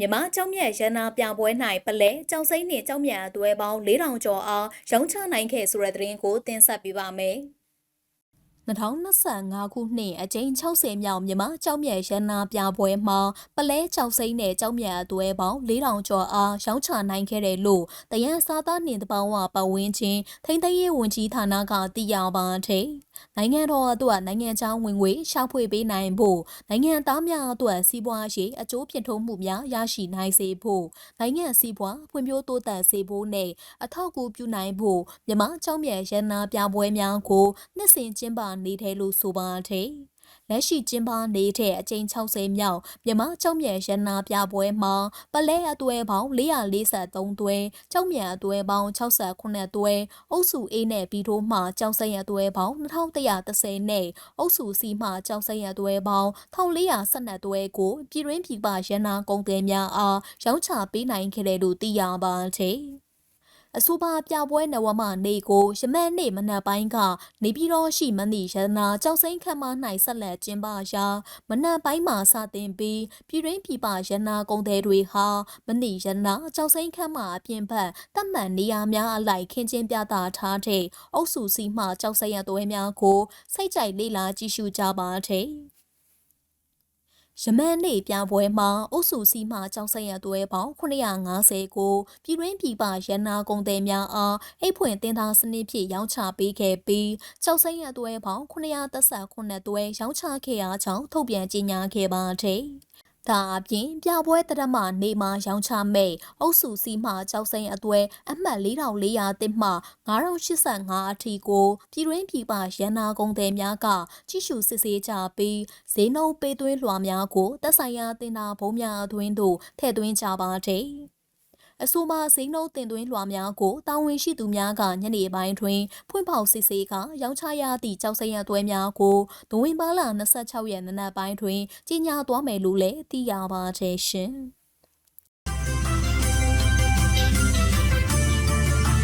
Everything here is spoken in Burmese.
မြမကျောင်းမြတ်ရန်နာပြပွဲ၌ပလဲကျောင်းစိမ့်နှင့်ကျောင်းမြတ်အသွဲပေါင်း4000ကျော်အားရောင်းချနိုင်ခဲ့ဆိုတဲ့သတင်းကိုတင်ဆက်ပေးပါမယ်။2025ခုနှစ်အကြိမ်60မြောက်မြမကျောင်းမြတ်ရန်နာပြပွဲမှာပလဲကျောင်းစိမ့်နဲ့ကျောင်းမြတ်အသွဲပေါင်း4000ကျော်အားရောင်းချနိုင်ခဲ့တယ်လို့တရန်စားသားနှင့်တပောင်းဝပတ်ဝန်းချင်းထိမ့်သိမ်းရေးဝန်ကြီးဌာနကသိရပါသည်။ နိုင်ငံတော်အတွက်နိုင်ငံခြားဝင်ငွေရှာဖွေပေးနိုင်ဖို့နိုင်ငံသားများအတွက်စီးပွားရေးအကျိုးဖြစ်ထွန်းမှုများရရှိနိုင်စေဖို့နိုင်ငံစီးပွားဖွံ့ဖြိုးတိုးတက်စေဖို့နဲ့အထောက်အကူပြုနိုင်ဖို့မြမကျောင်းမြတ်ရန်နာပြပွဲများကိုနှစ်စဉ်ကျင်းပနေတယ်လို့ဆိုပါတယ်။ လက်ရှိကျင်းပနေတဲ့အကြိမ်60မြောက်မြမကျောက်မြတ်ရနာပြပွဲမှာပလဲအသွဲပေါင်း443သွဲကျောက်မြတ်အသွဲပေါင်း68သွဲအုပ်စု A နဲ့ B တို့မှကျောက်စိမ်းအသွဲပေါင်း2130နဲ့အုပ်စု C မှကျောက်စိမ်းအသွဲပေါင်း1412သွဲကိုပြည်တွင်းပြည်ပရနာကုန်သည်များအားရောင်းချပေးနိုင်ခဲ့တယ်လို့သိရပါတယ်။ အဆိုပါပြပွဲနဝမနေ့ကိုရမန်နေ့မနက်ပိုင်းကနေပြည်တော်ရှိမန္တိရတနာကြောက်စိမ်းခမ်းမ၌ဆက်လက်ကျင်းပရာမနက်ပိုင်းမှာစတင်ပြီးပြည်ရင်းပြည်ပရတနာကုန်သည်တွေဟာမန္တိရတနာကြောက်စိမ်းခမ်းမအပြင်ဘက်တတ်မှတ်နေရာများအလိုက်ခင်းကျင်းပြသထားတဲ့အုပ်စုစီမှကြောက်စိမ်းရသွဲများကိုစိတ်ကြိုက်လေးလာကြည့်ရှုကြပါတဲ့ ယမန်နေ့ပြပွဲမှာအုပ်စုစီမှကြောက်ဆက်ရသွဲပေါင်း950ကိုပြည်တွင်းပြည်ပရန်နာကုန်သည်များအားအိတ်ဖွင့်တင်သားစနစ်ဖြင့်ရောင်းချပေးခဲ့ပြီးကြောက်ဆက်ရသွဲပေါင်း939သွဲရောင်းချခဲ့အားကြောင့်ထုတ်ပြန်ကြေညာခဲ့ပါသည် ဒါအပြင်ပြပွဲတရမနေမှာရောင်းချမဲ့အုပ်စုစီမှကြောက်စိမ်းအသွဲအမှတ်4400တစ်မှ9085အထိကိုပြည်တွင်းပြည်ပရန်နာကုန်သည်များကကြီးစုစစ်ဆေးကြပြီးဈေးနှုန်းပေးသွင်းလွှာများကိုသက်ဆိုင်ရာတင်တာဘုံများအတွင်းသို့ထည့်သွင်းကြပါတဲ့ အဆိုပါစိန်နှုတ်တင်သွင်းလွှာများကိုတာဝန်ရှိသူများကညနေပိုင်းတွင်ဖွင့်ပေါက်စစ်ဆေးကရောင်းချရသည့်ကြောက်စရံသွဲများကိုဒဝင်ပါလာ26ရက်နနက်ပိုင်းတွင်ကြီးညာသွားမယ်လို့လည်းသိရပါသေးရှင်။